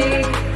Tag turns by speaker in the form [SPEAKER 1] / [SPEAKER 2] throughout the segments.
[SPEAKER 1] Thank you.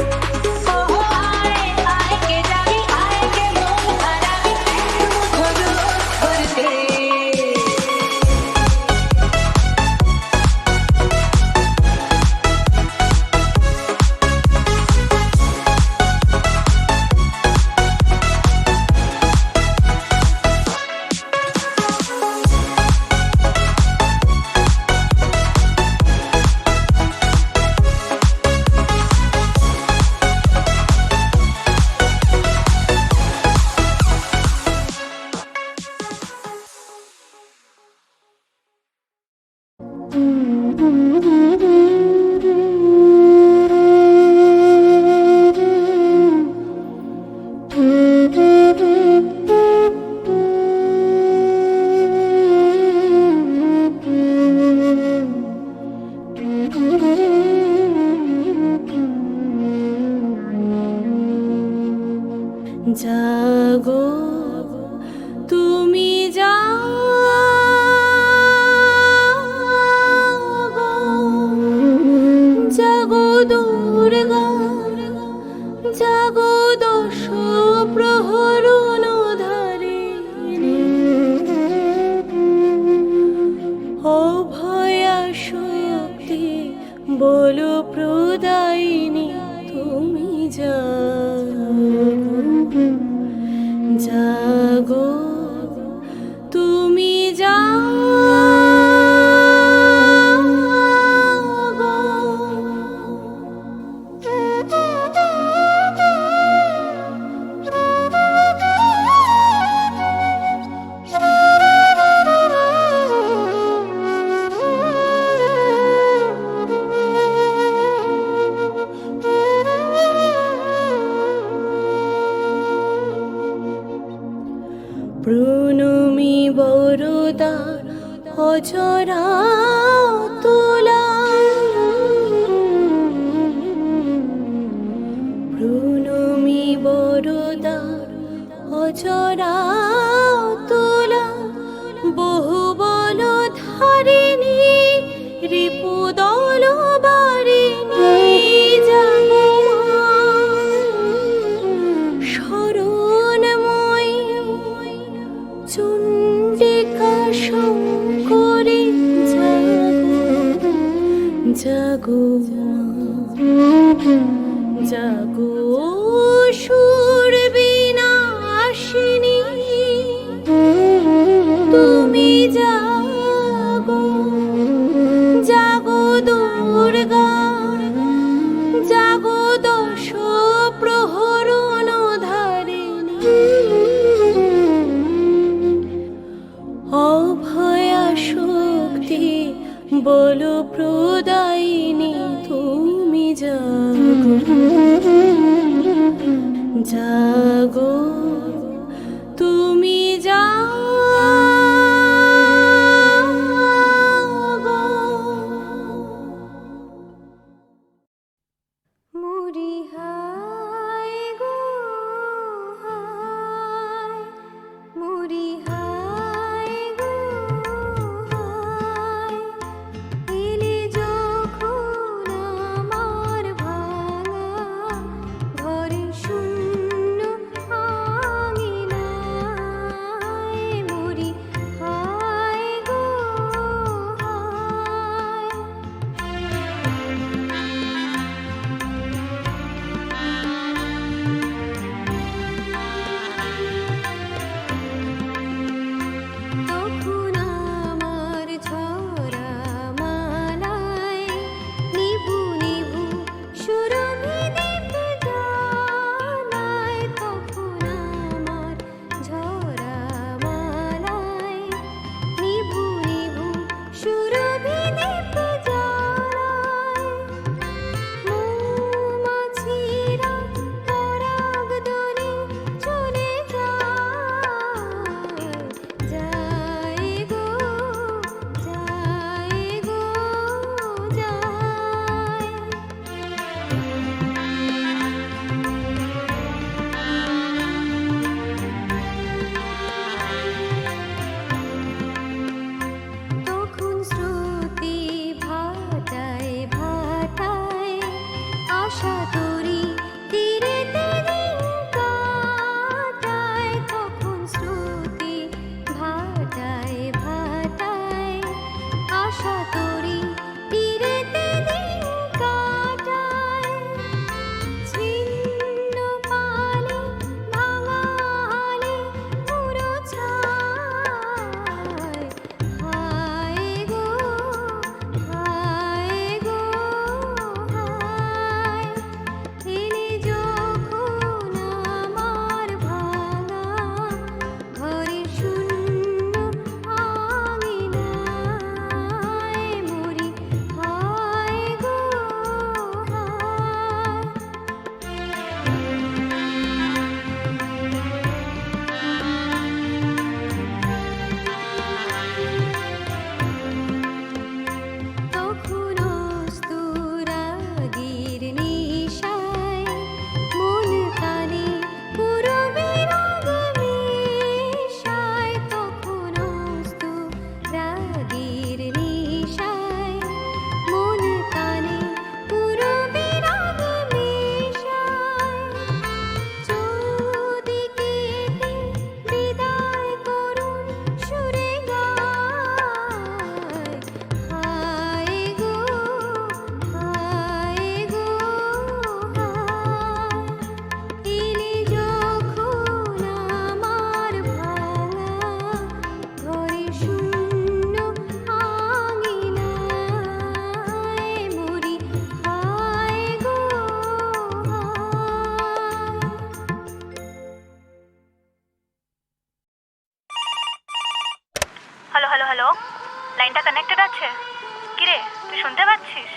[SPEAKER 2] পাচ্ছিস?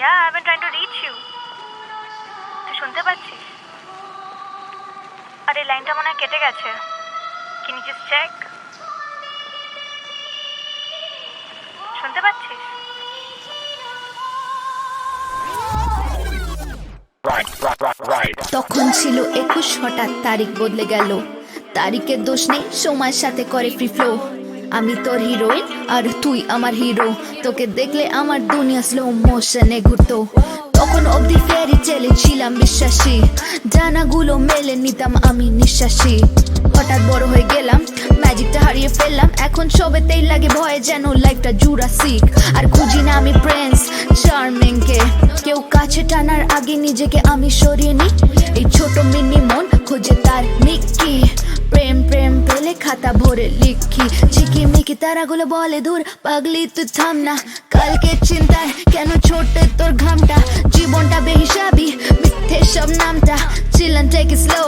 [SPEAKER 2] Yeah I trying to reach you তুই শুনতে পাচ্ছিস? আর এই লাইনটা মনে হয় কেটে গেছে। কিন ইউ জাস্ট চেক শুনতে পাচ্ছিস?
[SPEAKER 3] তখন ছিল একুশ হঠাৎ তারিখ বদলে গেল। তারিখের দোষ নেই সময়ের সাথে করে ফ্রি ফ্লো আমি তোর হিরোইন আর তুই আমার হিরো তোকে দেখলে আমার দুনিয়া স্লো মোশনে ঘুরতো। তখন অবধি ফেরি চেলে ছিলাম বিশ্বাসী। জানাগুলো মেলে নিতাম আমি নিঃশ্বাসী। হঠাৎ বড় হয়ে গেলাম ম্যাজিকটা হারিয়ে ফেললাম। এখন সবেতেই লাগে ভয়ে যেন লাইফটা জুরাসিক আর খুঁজি না আমি প্রিন্স চার্মিং কে কেউ কাছে টানার আগে নিজেকে আমি সরিয়ে নি এই ছোট মিনি মন খোঁজে তার মিক্কি প্রেম প্রেম পেলে খাতা ভরে লিখি। ঝিকি মিকি তারাগুলো বলে দূর পাগলি, তুই থাম না। কালকে চিন্তায় কেন ছোটে তোর ঘামটা? জীবনটা বেহিসাবি, মিথ্যে সব নামটা। চিলান টেক স্লো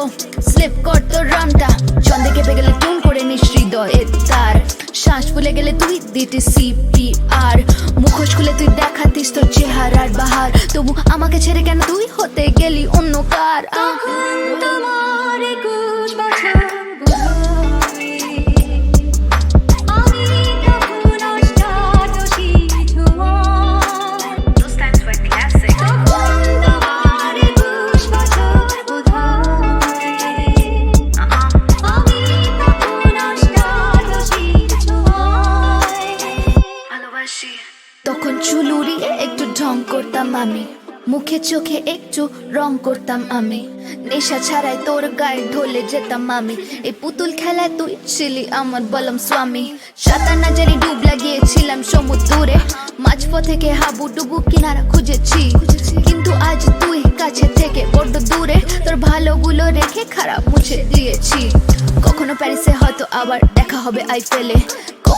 [SPEAKER 3] স্লিপ কর তোর রামটা ছন্দে কেঁপে গেলে টুন করে হৃদয়ে তার। শ্বাস ফুলে গেলে তুই দিতে সিপিআর। মুখোশ খুলে তুই দেখাতিস তোর চেহারার বাহার। তবু আমাকে ছেড়ে কেন তুই হতে গেলি অন্য কার?
[SPEAKER 4] তোমার একুশ বছর
[SPEAKER 3] রং করতাম আমি। নেশা ছাড়াই তোর গায়ে ঢলে যেতাম আমি। এই পুতুল খেলায় তুই ছিলি আমার বলম স্বামী। সাতার না জানি ডুব লাগিয়েছিলাম সমুদ্রে। মাঝপথ থেকে হাবু ডুবু কিনারা খুঁজেছি। কিন্তু আজ তুই কাছে থেকে বড্ড দূরে। তোর ভালোগুলো রেখে খারাপ মুছে দিয়েছি। কখনো প্যারিসে হয়তো আবার দেখা হবে আইফেলে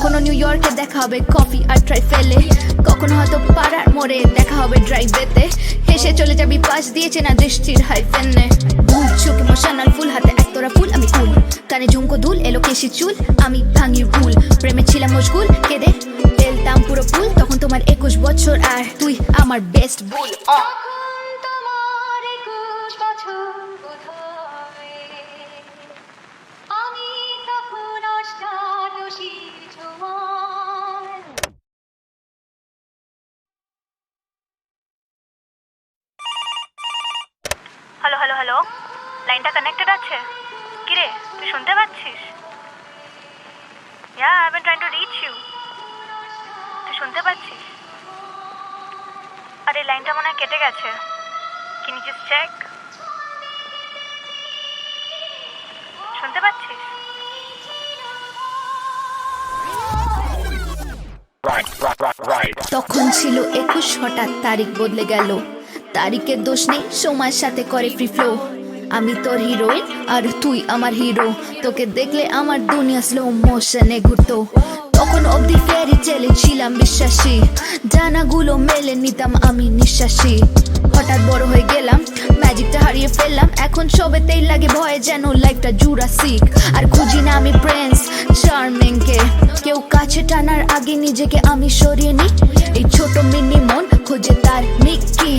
[SPEAKER 3] কখনো নিউ ইয়র্কে দেখা হবে কফি আর ট্রাই ফেলে কখনো হয়তো পাড়ার মোড়ে দেখা হবে ড্রাইভেতে হেসে চলে যাবি, পাশ দিয়েছে না দৃষ্টির হাই ফেনে ভুল চোখে ফুল, হাতে একতরা ফুল, আমি ফুল। কানে ঝুমকো দুল এলো কেশি চুল, আমি ভাঙি ভুল। প্রেমে ছিলাম মশগুল, কেঁদে ফেলতাম পুরো ফুল তখন তোমার একুশ বছর, আর তুই আমার বেস্ট
[SPEAKER 4] বোধহয়। আমি তখন।
[SPEAKER 2] হ্যালো হ্যালো হ্যালো লাইনটা কানেক্টেড আছে? কিরে, তুই শুনতে পাচ্ছিস? Yeah I been trying to reach you তুই শুনতে পাচ্ছিস? আর লাইনটা মনে হয় কেটে গেছে। কিন ইউ চেক শুনতে পাচ্ছিস?
[SPEAKER 3] তখন ছিল একুশ হঠাৎ তারিখ বদলে গেল। তারিখের দোষ নেই, সময়ের সাথে করে ফ্রি ফ্লো আমি তোর হিরোইন আর তুই আমার হিরো তোকে দেখলে আমার দুনিয়া স্লো মোশনে ঘুরতো। তখন অবধি ফেরি চেলে ছিলাম বিশ্বাসী। জানাগুলো মেলে নিতাম আমি নিঃশ্বাসী। হঠাৎ বড় হয়ে গেলাম ম্যাজিকটা হারিয়ে ফেললাম। এখন সবেতেই লাগে ভয়ে যেন লাইফটা জুরাসিক আর খুঁজি না আমি প্রিন্স চার্মিং কে কেউ কাছে টানার আগে নিজেকে আমি সরিয়ে নি এই ছোট মিনি মন খোঁজে তার মিক্কি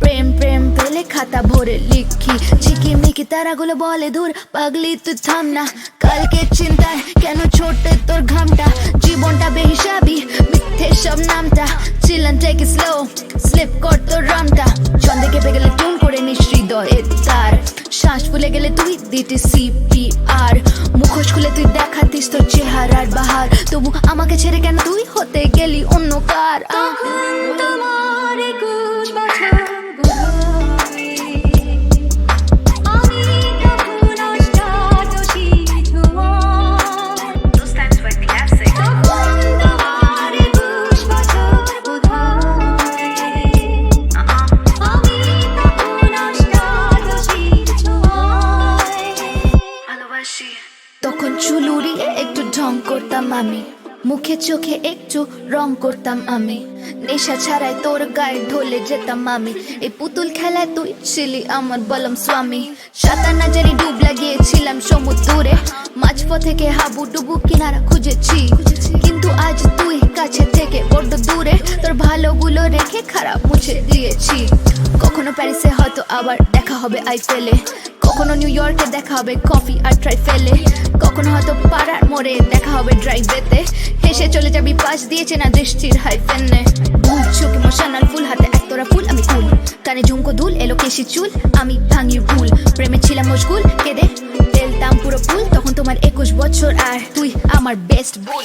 [SPEAKER 3] প্রেম প্রেম পেলে খাতা ভরে লিখি। ঝিকি মিকি তারাগুলো বলে দূর পাগলি, তুই থাম না। কালকে চিন্তায় কেন ছোটে তোর ঘামটা? জীবনটা বেহিসাবি, মিথ্যে সব নামটা। চিলান টেক স্লো স্লিপ কর তোর রামটা গেলে তুই দিতে সিপিআর মুখোশ খুলে তুই দেখাতিস তোর চেহারার বাহার। তবু আমাকে ছেড়ে কেন তুই হতে গেলি অন্য কার?
[SPEAKER 4] তোমার
[SPEAKER 3] চোখে একটু রং করতাম আমি। নেশা ছাড়াই তোর গায়ে ঢলে যেতাম আমি। এই পুতুল খেলায় তুই ছিলি আমার বলম স্বামী। সাতার না জানি ডুব লাগিয়েছিলাম সমুদ্রে। মাঝপথ থেকে হাবু ডুবু কিনারা খুঁজেছি। কিন্তু আজ তুই কাছে থেকে বড্ড দূরে তোর ভালোগুলো রেখে খারাপ মুছে দিয়েছি। কখনো প্যারিসে হয়তো আবার দেখা হবে আইফেলে। কখনো নিউ ইয়র্কে দেখা হবে কফি আর ট্রাই ফেলে কখনো হয়তো পাড়ার মোড়ে দেখা হবে ড্রাইভেতে। হেসে চলে যাবি পাশ দিয়েছে না দৃষ্টির হাই ফেনে ভুল চোখ ফুল, হাতে একতরা ফুল, আমি কুল কানে ঝুমকো দুল এলো কেশি চুল, আমি ভাঙি ভুল। প্রেমে ছিলাম মশগুল, কেঁদে ফেলতাম পুরো ফুল তখন তোমার একুশ বছর আর তুই আমার বেস্ট বুল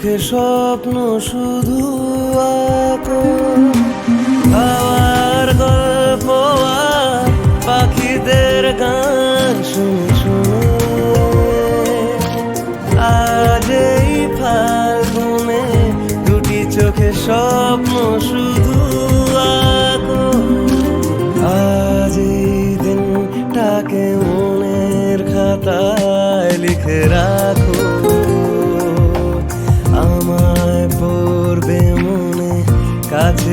[SPEAKER 5] চোখে স্বপ্ন শুধু আঁকো। হাওয়ার গল্প পাখিদের গান শুনে শুনে। আজ এই ফাল্গুনে দুটি চোখে স্বপ্ন শুধু আঁকো। আজ এই দিনটাকে মনের খাতায় লিখে রাখো।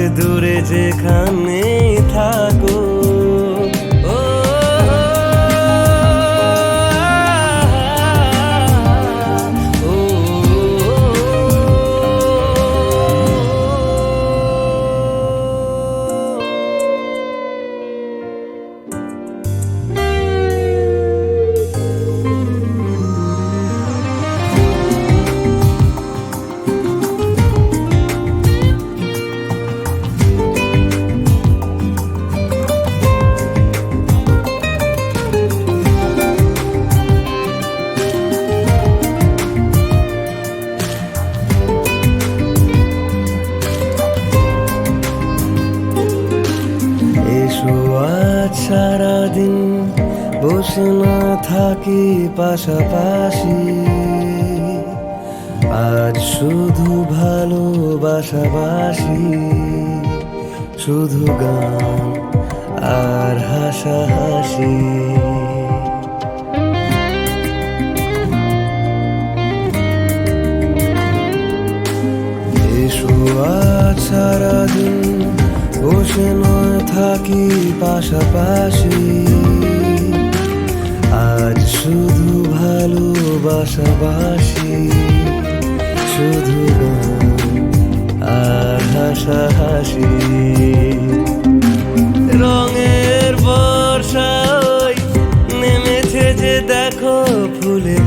[SPEAKER 5] দূরে যেখানে সারাদিন বসে না থাকি পাশাপাশি। আজ শুধু ভালোবাসাবাসি শুধু গান আর হাসাহাসি। সারাদিন বসে নয়, থাকি পাশাপাশি। আজ শুধু ভালোবাসাবাসি। শুধু আর হাসাহাসি। রঙের বর্ষা দেখো ফুলে ফুলে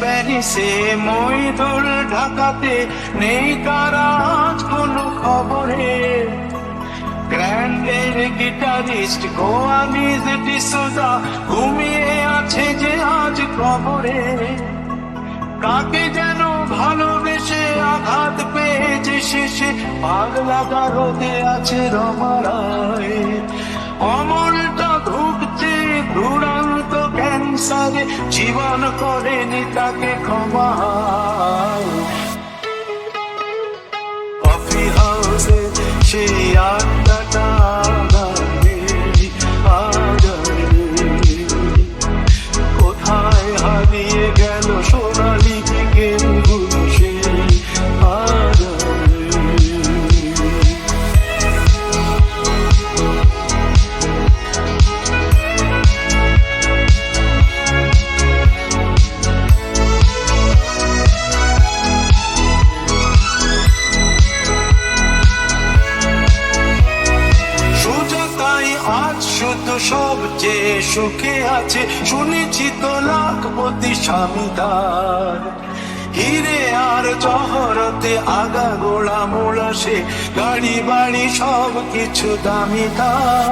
[SPEAKER 6] প্যারিসে মইদুল ঢাকাতে নেই তারা আজ কোনো খবরে। গ্র্যান্ডের গিটারিস্ট গোয়া মিউজিক সোজা ঘুমিয়ে আছে যে আজ খবরে কাকে যেন ভালোবেসে আঘাত পেয়েছে শেষে পাগলা গারদে আছে রমারায়। অমলটা ধুকছে দুরান্ত ক্যান্সারে জীবন করেনি তাকে ক্ষমা। কফি হাউসে সেই আড্ডাটা কিছু দামি তার